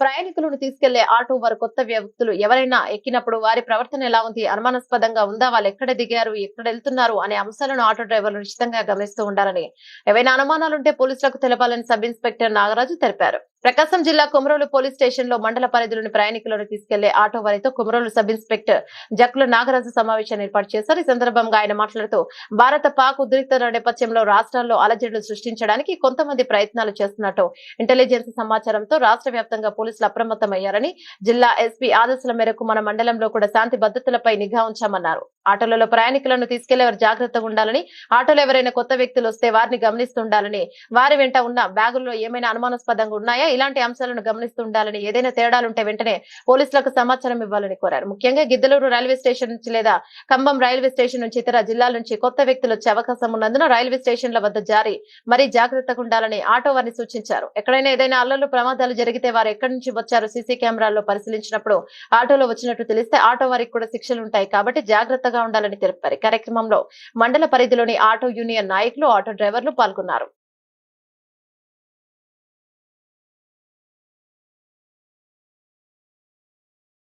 ప్రయాణికులను తీసుకెళ్ళే ఆటో వారు కొత్త వ్యక్తులు. ఎవరైనా ఎక్కినప్పుడు వారి ప్రవర్తన ఎలా ఉంది? అనుమానాస్పదంగా ఉందా? వాళ్ళు ఎక్కడ దిగారు? ఎక్కడ వెళ్తున్నారు? అనే అంశాలను ఆటో డ్రైవర్లు నిశ్చితంగా గమనిస్తూ ఉండాలని. ఏవైనా అనుమానాలుంటే పోలీసులకు తెలపాలని సబ్ ఇన్స్పెక్టర్ నాగరాజు తెలిపారు. ప్రకాశం జిల్లా కుమరోలు పోలీస్ స్టేషన్లో మండల పరిధిలోని ప్రయాణికులను తీసుకెళ్ళే ఆటో వారితో కుమరోలు సబ్ ఇన్స్పెక్టర్ జక్కుల నాగరాజు సమావేశాన్ని ఏర్పాటు చేశారు. ఈ సందర్భంగా ఆయన మాట్లాడుతూ భారత పాక్ ఉద్రిక్తత నేపథ్యంలో రాష్ట్రాల్లో అలజడులు సృష్టించడానికి కొంతమంది ప్రయత్నాలు చేస్తున్నట్టు ఇంటెలిజెన్స్ సమాచారంతో రాష్ట్ర వ్యాప్తంగా పోలీసులు అప్రమత్తమయ్యారని జిల్లా ఎస్పీ ఆదేశాల మేరకు మన మండలంలో కూడా శాంతి భద్రతలపై నిఘా ఉంచామన్నారు. ఆటోలలో ప్రయాణికులను తీసుకెళ్ళేవారు జాగ్రత్తగా ఉండాలని ఆటోలో ఎవరైనా కొత్త వ్యక్తులు వస్తే వారిని గమనిస్తుండాలని వారి వెంట ఉన్న బ్యాగుల్లో ఏమైనా అనుమానాస్పదంగా ఉన్నాయా? ఇలాంటి అంశాలను గమనిస్తుండాలని ఏదైనా తేడాలుంటే వెంటనే పోలీసులకు సమాచారం ఇవ్వాలని కోరారు. ముఖ్యంగా గిద్దలూరు రైల్వే స్టేషన్ నుంచి లేదా ఖమ్మం రైల్వే స్టేషన్ నుంచి ఇతర జిల్లాల నుంచి కొత్త వ్యక్తులు వచ్చే అవకాశం ఉన్నందున రైల్వే స్టేషన్ల వద్ద జారీ మరీ జాగ్రత్తగా ఉండాలని ఆటో వారిని సూచించారు. ఎక్కడైనా ఏదైనా అల్లర్లు ప్రమాదాలు జరిగితే వారు ఎక్కడి నుంచి వచ్చారో సీసీ కెమెరాల్లో పరిశీలించినప్పుడు ఆటోలో వచ్చినట్టు తెలిస్తే ఆటో వారికి కూడా శిక్షలు ఉంటాయి కాబట్టి జాగ్రత్తగా ఉండాలని తెలిపారు. కార్యక్రమంలో మండల పరిధిలోని ఆటో యూనియన్ నాయకులు ఆటో డ్రైవర్లు పాల్గొన్నారు.